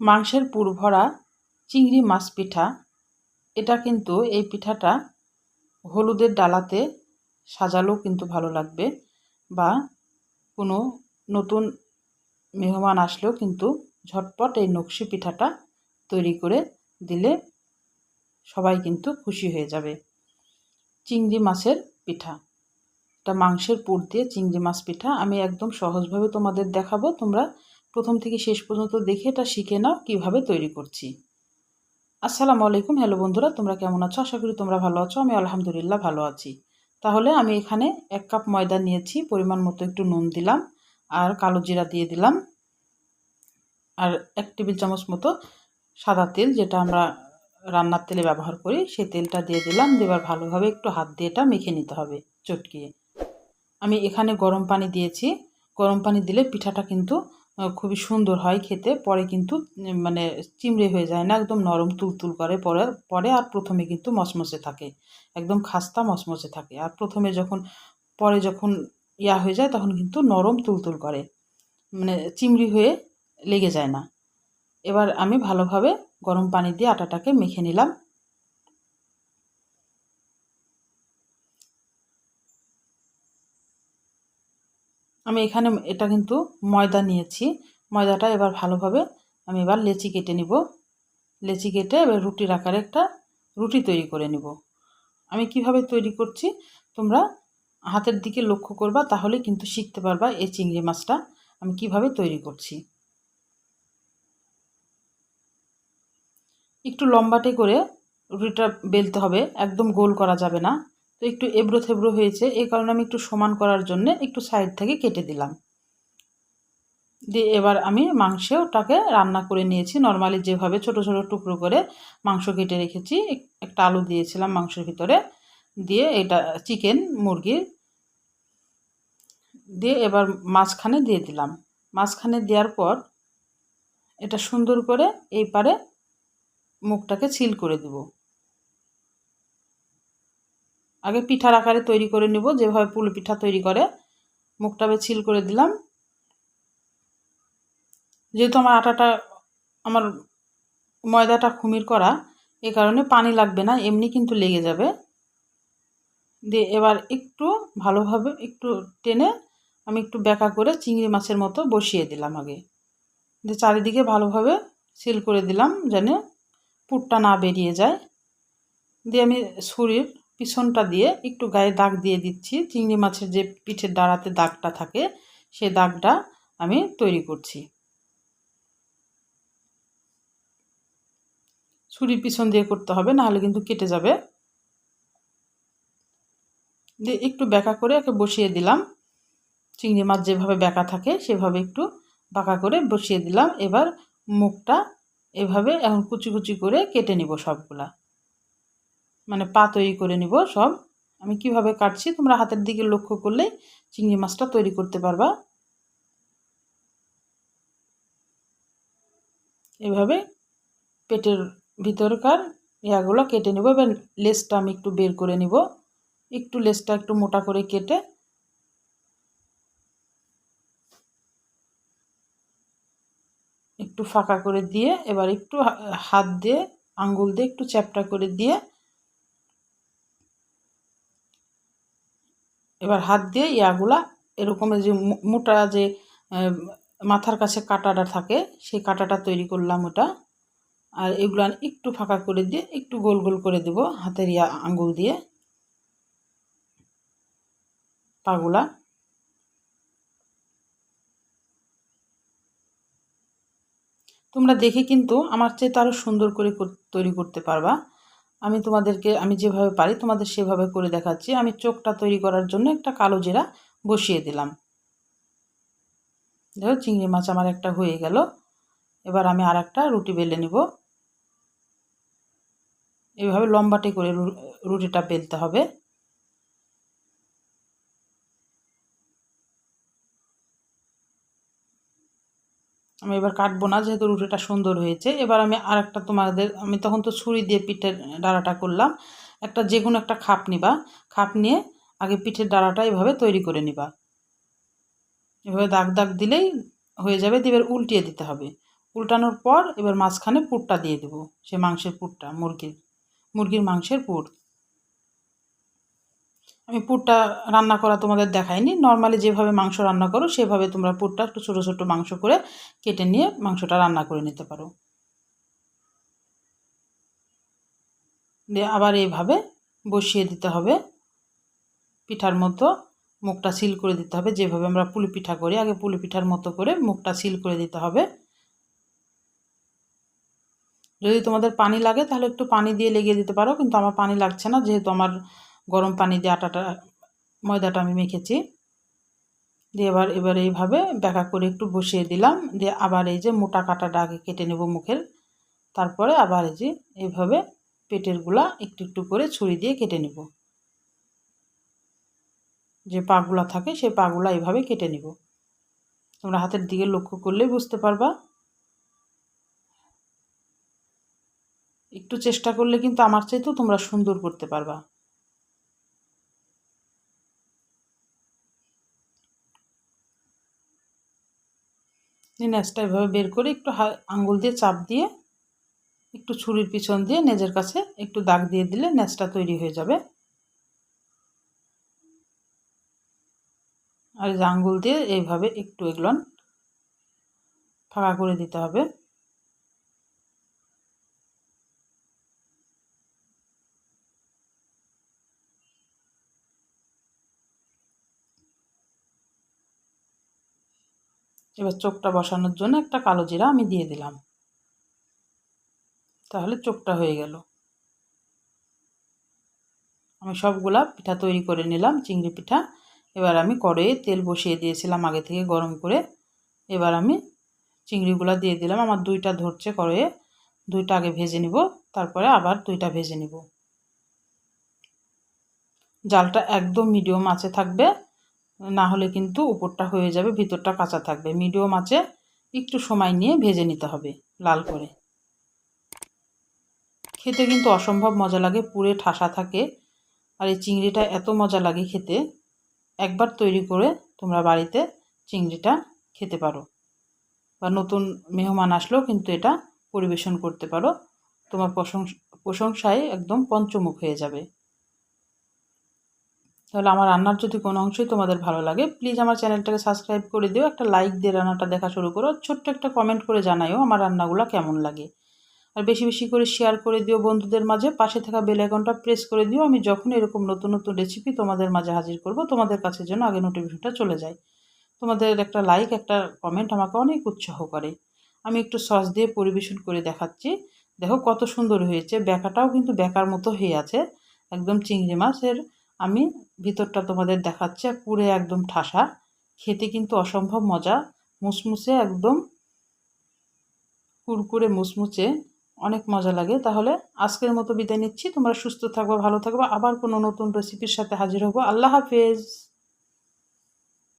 মাংসের পুর ভরা চিংড়ি মাছ পিঠা। এটা কিন্তু এই পিঠাটা হলুদের ডালাতে সাজালেও কিন্তু ভালো লাগবে বা কোনো নতুন মেহমান আসলেও কিন্তু ঝটপট এই নকশি পিঠাটা তৈরি করে দিলে সবাই কিন্তু খুশি হয়ে যাবে। চিংড়ি মাছের পিঠা। এটা মাংসের পুর দিয়ে চিংড়ি মাছ পিঠা। আমি একদম সহজভাবে তোমাদের দেখাবো। তোমরা প্রথম থেকে শেষ পর্যন্ত দেখে এটা শিখে নাও কীভাবে তৈরি করছি। আসসালামু আলাইকুম, হ্যালো বন্ধুরা, তোমরা কেমন আছো? আশা করি তোমরা ভালো আছো, আমি আলহামদুলিল্লাহ ভালো আছি। তাহলে আমি এখানে এক কাপ ময়দা নিয়েছি, পরিমাণ মতো একটু নুন দিলাম আর কালো জিরা দিয়ে দিলাম। আর এক টেবিল চামচ মতো সাদা তেল, যেটা আমরা রান্নার তেলে ব্যবহার করি, সেই তেলটা দিয়ে দিলাম। এবার ভালোভাবে একটু হাত দিয়ে এটা মেখে নিতে হবে চটকিয়ে। আমি এখানে গরম পানি দিয়েছি। গরম পানি দিলে পিঠাটা কিন্তু খুবই সুন্দর হয় খেতে। পরে কিন্তু মানে চিমড়ে হয়ে যায় না, একদম নরম তুলতুল করে। পরে পরে আর প্রথমে কিন্তু মসমসে থাকে। একদম খাস্তা মসমসে থাকে। আর প্রথমে যখন, পরে যখন ইয়া হয়ে যায়, তখন কিন্তু নরম তুলতুল করে। মানে চিমড়ি হয়ে লেগে যায় না। এবার আমি ভালোভাবে গরম পানি দিয়ে আটাটাকে মেখে নিলাম। আমি এখানে এটা কিন্তু ময়দা নিয়েছি। ময়দাটা এবার ভালোভাবে আমি এবার লেচি কেটে নিব। লেচি কেটে এবার রুটির আকারে একটা রুটি তৈরি করে নিব। আমি কীভাবে তৈরি করছি? তোমরা হাতের দিকে লক্ষ্য করবা, তাহলে কিন্তু শিখতে পারবা এই চিংড়ি মাছটা আমি কীভাবে তৈরি করছি। একটু লম্বাটে করে রুটিটা বেলতে হবে, একদম গোল করা যাবে না। তো একটু এবড়ো থেবড়ো হয়েছে এই কারণে আমি একটু সমান করার জন্য একটু সাইড থেকে কেটে দিলাম। দিয়ে এবার আমি মাংসটাকে রান্না করে নিয়েছি। নর্মালি যেভাবে ছোট ছোট টুকরো করে মাংস কেটে রেখেছি একটা আলু দিয়েছিলাম মাংসের ভিতরে। দিয়ে এটা চিকেন মুরগির দিয়ে এবার মাঝখানে দিয়ে দিলাম। মাঝখানে দেওয়ার পর এটা সুন্দর করে এই পারে মুখটাকে ছিল করে দেবো। আগে পিঠার আকারে তৈরি করে নিব, যেভাবে পুলি পিঠা তৈরি করে। মুখটা ছিল করে দিলাম। যেহেতু আমার আটাটা, আমার ময়দাটা খুমির করা, এ কারণে পানি লাগবে না, এমনি কিন্তু লেগে যাবে। দিয়ে এবার একটু ভালোভাবে একটু টেনে আমি একটু ব্যাকা করে চিংড়ি মাছের মতো বসিয়ে দিলাম আগে। দিয়ে চারিদিকে ভালোভাবে সিল করে দিলাম, যেন পুরটা না বেরিয়ে যায়। দিয়ে আমি ছুরির পিছনটা দিয়ে একটু গায়ে দাগ দিয়ে দিচ্ছি। চিংড়ি মাছের যে পিঠের দাঁড়াতে দাগটা থাকে, সে দাগটা আমি তৈরি করছি। ছুরির পিছন দিয়ে করতে হবে, নাহলে কিন্তু কেটে যাবে। দিয়ে একটু ব্যাকা করে একে বসিয়ে দিলাম। চিংড়ি মাছ যেভাবে ব্যাকা থাকে, সেভাবে একটু বাঁকা করে বসিয়ে দিলাম। এবার মুখটা এভাবে এখন কুচি কুচি করে কেটে নিব সবগুলা। মানে পা তৈরি করে নিব সব। আমি কীভাবে কাটছি তোমরা হাতের দিকে লক্ষ্য করলেই চিংড়ি মাছটা তৈরি করতে পারবা। এভাবে পেটের ভিতরকার ইয়াগুলো কেটে নেব, এবার লেসটা আমি একটু বের করে নিব। একটু লেসটা একটু মোটা করে কেটে একটু ফাঁকা করে দিয়ে, এবার একটু হাত দিয়ে, আঙ্গুল দিয়ে একটু চ্যাপটা করে দিয়ে এবার হাত দিয়ে ইয়াগুলা এরকমের যে মোটা যে মাথার কাছে কাটাটা থাকে, সেই কাটাটা তৈরি করলাম ওটা। আর এগুলো একটু ফাঁকা করে দিয়ে একটু গোল গোল করে দেব হাতের ইয়া আঙ্গুল দিয়ে। পাগুলা। তোমরা দেখে কিন্তু আমার চেয়ে তো আরও সুন্দর করে, তৈরি করতে পারবা। আমি তোমাদেরকে, আমি যেভাবে পারি তোমাদের সেভাবে করে দেখাচ্ছি। আমি চোখটা তৈরি করার জন্য একটা কালো জিরা বসিয়ে দিলাম। দেখো, চিংড়ি মাছ আমার একটা হয়ে গেল। এবার আমি আর একটা রুটি বেলে নিব। এভাবে লম্বাটে করে রুটিটা বেলতে হবে। আমি এবার কাটবো না, যেহেতু রুটিটা সুন্দর হয়েছে। এবার আমি আর একটা তোমাদের, আমি তখন তো ছুরি দিয়ে পিঠের ডাড়াটা করলাম। একটা যে কোনো একটা খাপ নিবা। খাপ নিয়ে আগে পিঠের ডাড়াটা এভাবে তৈরি করে নিবা। এভাবে দাগ দাগ দিলেই হয়ে যাবে এবার উল্টিয়ে দিতে হবে। উল্টানোর পর এবার মাঝখানে পুরটা দিয়ে দেবো, সে মাংসের পুরটা, মুরগির মুরগির মাংসের পুর। আমি পুরটা রান্না করা তোমাদের দেখাইনি। নর্মালি যেভাবে মাংস রান্না করো, সেভাবে তোমরা পুরটা একটু ছোটো ছোটো মাংস করে কেটে নিয়ে মাংসটা রান্না করে নিতে পারো। দিয়ে আবার এইভাবে বসিয়ে দিতে হবে। পিঠার মতো মুখটা সিল করে দিতে হবে। যেভাবে আমরা পুলি পিঠা করি, আগে পুলি পিঠার মতো করে মুখটা সিল করে দিতে হবে। যদি তোমাদের পানি লাগে তাহলে একটু পানি দিয়ে লেগে দিতে পারো, কিন্তু আমার পানি লাগছে না, যেহেতু আমার গরম পানি দিয়ে আটাটা, ময়দাটা আমি মেখেছি। দিয়ে এবার এবার এইভাবে ব্যাকা করে একটু বসিয়ে দিলাম। দিয়ে আবার এই যে মোটা কাটাটা আগে কেটে নেব মুখের। তারপরে আবার এই যে এইভাবে পেটেরগুলা একটু একটু করে ছুরি দিয়ে কেটে নেব। যে পাগুলা থাকে সেই পাগুলা এইভাবে কেটে নেব। তোমরা হাতের দিকে লক্ষ্য করলেই বুঝতে পারবা। একটু চেষ্টা করলে কিন্তু আমার চাইতেও তোমরা সুন্দর করতে পারবা। ন্যাচটা এভাবে বের করে একটু আঙ্গুল দিয়ে চাপ দিয়ে একটু ছুরির পিছন দিয়ে নেজের কাছে একটু দাগ দিয়ে দিলে ন্যাচটা তৈরি হয়ে যাবে। আর আঙ্গুল দিয়ে এইভাবে একটু এগুলো ফাঁকা করে দিতে হবে। এবার চোখটা বসানোর জন্য একটা কালো জিরা আমি দিয়ে দিলাম। তাহলে চোখটা হয়ে গেল। আমি সবগুলা পিঠা তৈরি করে নিলাম, চিংড়ি পিঠা। এবার আমি কড়াইয়ে তেল বসিয়ে দিয়েছিলাম আগে থেকে গরম করে। এবার আমি চিংড়িগুলো দিয়ে দিলাম। আমার দুইটা ধরছে কড়াইয়ে দুইটা আগে ভেজে নিব, তারপরে আবার দুইটা ভেজে নিব। জালটা একদম মিডিয়াম আঁচে থাকবে। না হলে কিন্তু উপরটা হয়ে যাবে, ভিতরটা কাঁচা থাকবে। মিডিয়াম আঁচে একটু সময় নিয়ে ভেজে নিতে হবে লাল করে। খেতে কিন্তু অসম্ভব মজা লাগে পুরে ঠাসা থাকে। আর এই চিংড়িটা এত মজা লাগে খেতে। একবার তৈরি করে তোমরা বাড়িতে চিংড়িটা খেতে পারো। বা নতুন মেহমান আসলেও কিন্তু এটা পরিবেশন করতে পারো। তোমার প্রশংসায় একদম পঞ্চমুখ হয়ে যাবে। তাহলে আমার রান্নার যদি কোনো অংশই তোমাদের ভালো লাগে প্লিজ আমার চ্যানেলটাকে সাবস্ক্রাইব করে দিও, একটা লাইক দিয়ে রান্নাটা দেখা শুরু করো, ছোট্ট একটা কমেন্ট করে জানাইও আমার রান্নাগুলো কেমন লাগে। আর বেশি বেশি করে শেয়ার করে দিও বন্ধুদের মাঝে, পাশে থাকা বেল আইকনটা প্রেস করে দিও, আমি যখন এরকম নতুন নতুন রেসিপি তোমাদের মাঝে হাজির করব, তোমাদের কাছে যেন আগে নোটিফিকেশনটা চলে যায়। তোমাদের একটা লাইক একটা কমেন্ট আমাকে অনেক উৎসাহ করে। আমি একটু সস দিয়ে পরিবেশন করে দেখাচ্ছি। দেখো কত সুন্দর হয়েছে ব্যাকাটাও কিন্তু ব্যাকার মতো হয়ে আছে, একদম চিংড়ি মাছের আমি ভিতরটা তোমাদের দেখাচ্ছি পুরে একদম ঠাসা। খেতে কিন্তু অসম্ভব মজা। মুসমুসে একদম কুরকুরে মুসমুচে অনেক মজা লাগে। তাহলে আজকের মতো বিদায় নিচ্ছি। তোমরা সুস্থ থাকব, ভালো থাকবে। আবার কোনো নতুন রেসিপির সাথে হাজির হব। আল্লাহ হাফেজ।